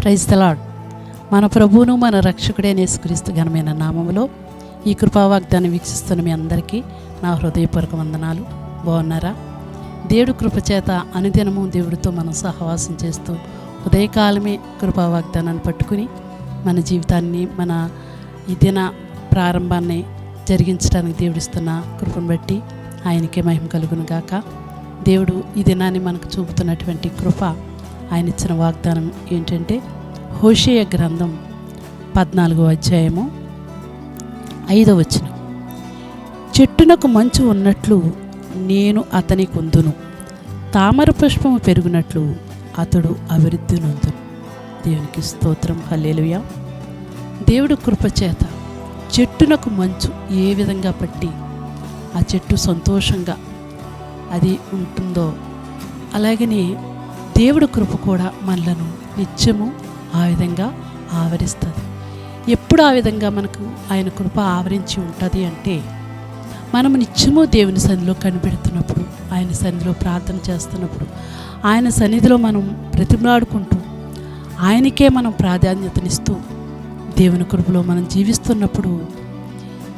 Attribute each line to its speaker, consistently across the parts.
Speaker 1: Praise తలాడ్ మన ప్రభువును మన రక్షకుడైన యేసుక్రీస్తు ఘనమైన నామములో ఈ కృపావాగ్దాన్ని వీక్షిస్తున్న మీ అందరికీ నా హృదయపూర్వక వందనాలు. బాగున్నారా? దేవుడు కృపచేత అనుదినము దేవుడితో మనం సహవాసం చేస్తూ ఉదయకాలమే కృపావాగ్దానాన్ని పట్టుకుని మన జీవితాన్ని మన ఈ దిన ప్రారంభాన్ని జరిగించడానికి దేవుడిస్తున్న కృపను బట్టి ఆయనకే మహిమ కలుగును గాక. దేవుడు ఈ దినాన్ని మనకు చూపుతున్నటువంటి కృప ఆయన ఇచ్చిన వాగ్దానం ఏంటంటే హోషేయ గ్రంథం పద్నాలుగో అధ్యాయము ఐదవ వచనం. చెట్టునకు మంచు ఉన్నట్లు నేను అతని కుందును. తామర పుష్పము పెరుగునట్లు అతడు అభివృద్ధి నొందును. దేవునికి స్తోత్రం. హల్లేలుయా. దేవుడు కృపచేత చెట్టునకు మంచు ఏ విధంగా పట్టి ఆ చెట్టు సంతోషంగా అది ఉంటుందో అలాగనే దేవుడు కృప కూడా మనలను నిత్యము ఆ విధంగా ఆవరిస్తుంది. ఎప్పుడు ఆ విధంగా మనకు ఆయన కృప ఆవరించి ఉంటుంది అంటే మనం నిత్యము దేవుని సన్నిధిలో కనిపెడుతున్నప్పుడు ఆయన సన్నిధిలో ప్రార్థన చేస్తున్నప్పుడు ఆయన సన్నిధిలో మనం ప్రతిమలాడుకుంటూ ఆయనకే మనం ప్రాధాన్యతనిస్తూ దేవుని కృపలో మనం జీవిస్తున్నప్పుడు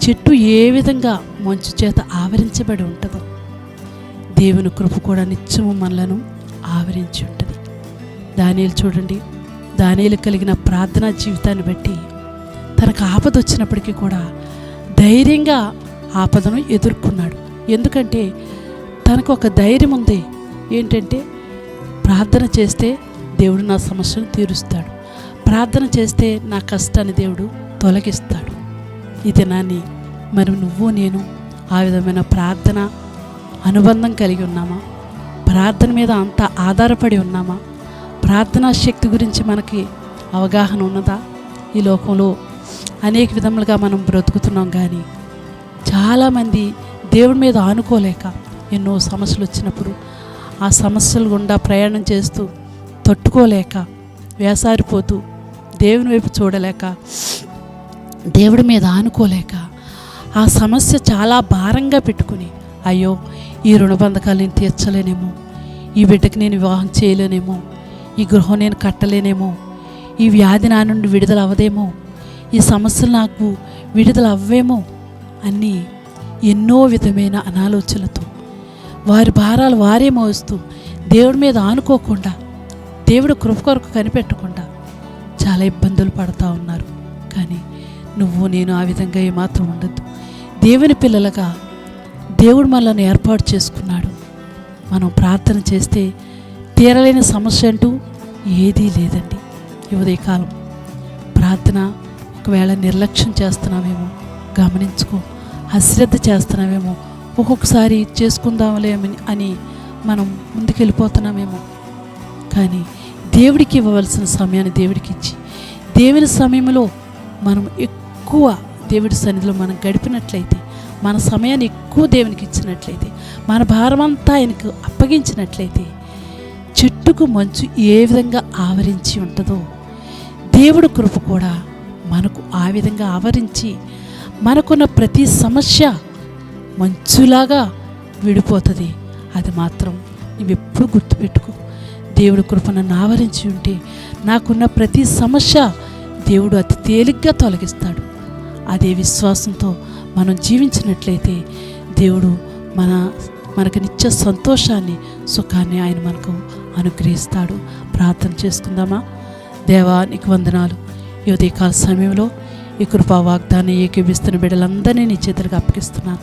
Speaker 1: చెట్టు ఏ విధంగా మంచు చేత ఆవరించబడి ఉంటుందో దేవుని కృప కూడా నిత్యము మనలను ఆవరించి ఉంటుంది. దానిలు చూడండి. దానిలు కలిగిన ప్రార్థనా జీవితాన్ని బట్టి తనకు ఆపద వచ్చినప్పటికీ కూడా ధైర్యంగా ఆపదను ఎదుర్కొన్నాడు. ఎందుకంటే తనకు ఒక ధైర్యం ఉంది. ఏంటంటే ప్రార్థన చేస్తే దేవుడు నా సమస్యను తీరుస్తాడు. ప్రార్థన చేస్తే నా కష్టాన్ని దేవుడు తొలగిస్తాడు. ఇది నాని మరి నువ్వు నేను ఆ విధమైన ప్రార్థన అనుబంధం కలిగి ఉన్నామా? ప్రార్థన మీద అంత ఆధారపడి ఉన్నామా? ప్రార్థనా శక్తి గురించి మనకి అవగాహన ఉన్నదా? ఈ లోకంలో అనేక విధములుగా మనం బ్రతుకుతున్నాం కానీ చాలామంది దేవుడి మీద ఆనుకోలేక ఎన్నో సమస్యలు వచ్చినప్పుడు ఆ సమస్యలు గుండా ప్రయాణం చేస్తూ తట్టుకోలేక వేసారిపోతూ దేవుని వైపు చూడలేక దేవుడి మీద ఆనుకోలేక ఆ సమస్య చాలా భారంగా పెట్టుకుని అయ్యో ఈ రుణబంధకాలు నేను తీర్చలేనేమో ఈ బిడ్డకి నేను వివాహం చేయలేనేమో ఈ గృహం నేను కట్టలేనేమో. ఈ వ్యాధి నా నుండి విడుదల అవ్వదేమో ఈ సమస్యలు నాకు విడుదల అవ్వేమో అన్నీ ఎన్నో విధమైన అనాలోచనలతో వారి భారాలు వారే మోస్తూ దేవుడి మీద ఆనుకోకుండా దేవుడు కృప కొరకు కనిపెట్టకుండా చాలా ఇబ్బందులు పడతా ఉన్నారు. కానీ నువ్వు నేను ఆ విధంగా ఏమాత్రం ఉండద్దు. దేవుని పిల్లలుగా దేవుడు మనల్ని ఏర్పాటు చేసుకున్నాడు. మనం ప్రార్థన చేస్తే తీరలేని సమస్య అంటూ ఏదీ లేదండి. ఉదయకాలం ప్రార్థన ఒకవేళ నిర్లక్ష్యం చేస్తున్నామేమో గమనించుకో అశ్రద్ధ చేస్తున్నామేమో ఒక్కొక్కసారి చేసుకుందాంలేమని అని మనం ముందుకెళ్ళిపోతున్నామేమో. కానీ దేవుడికి ఇవ్వవలసిన సమయాన్ని దేవుడికి ఇచ్చి దేవుని సమయంలో మనం ఎక్కువ దేవుడి సన్నిధిలో మనం గడిపినట్లయితే మన సమయాన్ని ఎక్కువ దేవునికి ఇచ్చినట్లయితే మన భారమంతా ఆయనకు అప్పగించినట్లయితే చెట్టుకు మంచు ఏ విధంగా ఆవరించి ఉంటుందో దేవుడు కృప కూడా మనకు ఆ విధంగా ఆవరించి మనకున్న ప్రతి సమస్య మంచులాగా విడిపోతుంది. అది మాత్రం నువ్వెప్పుడు గుర్తుపెట్టుకో. దేవుడు కృప నన్ను ఆవరించి ఉంటే నాకున్న ప్రతి సమస్య దేవుడు అతి తేలిగ్గా తొలగిస్తాడు. అదే విశ్వాసంతో మనం జీవించినట్లయితే దేవుడు మన మనకు నిత్య సంతోషాన్ని సుఖాన్ని ఆయన మనకు అనుగ్రహిస్తాడు. ప్రార్థన చేసుకుందామా? దేవా నీకు వందనాలు. ఈ ఉదయకాల సమయంలో ఈ కృపా వాగ్దాన్ని ఏకీవిస్తున్న బిడ్డలందరినీ నీ చేతులకు అప్పగిస్తున్నాను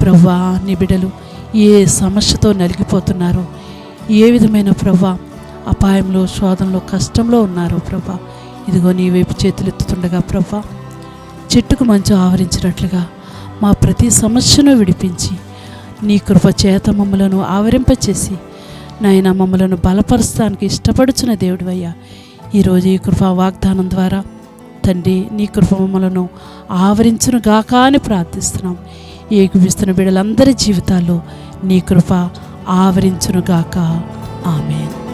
Speaker 1: ప్రవ్వా నీ బిడ్డలు ఏ సమస్యతో నలిగిపోతున్నారో ఏ విధమైన ప్రవ్వా అపాయంలో శోధంలో కష్టంలో ఉన్నారో ప్రభా ఇదిగో నీ వైపు చేతులు ఎత్తుతుండగా ప్రభా చెట్టుకు మంచు ఆవరించినట్లుగా మా ప్రతి సమస్యను విడిపించి నీ కృప చేత మమ్మలను ఆవరింపచేసి నాయన మమ్మలను బలపరచడానికి ఇష్టపడుచున్న దేవుడివయ్యా. ఈరోజు ఈ కృపా వాగ్దానం ద్వారా తండ్రి నీ కృప మమ్మలను ఆవరించును గాక అని ప్రార్థిస్తున్నాం. ఏగుపిస్తున్న బిడ్డలందరి జీవితాల్లో నీ కృప ఆవరించును గాక. ఆమె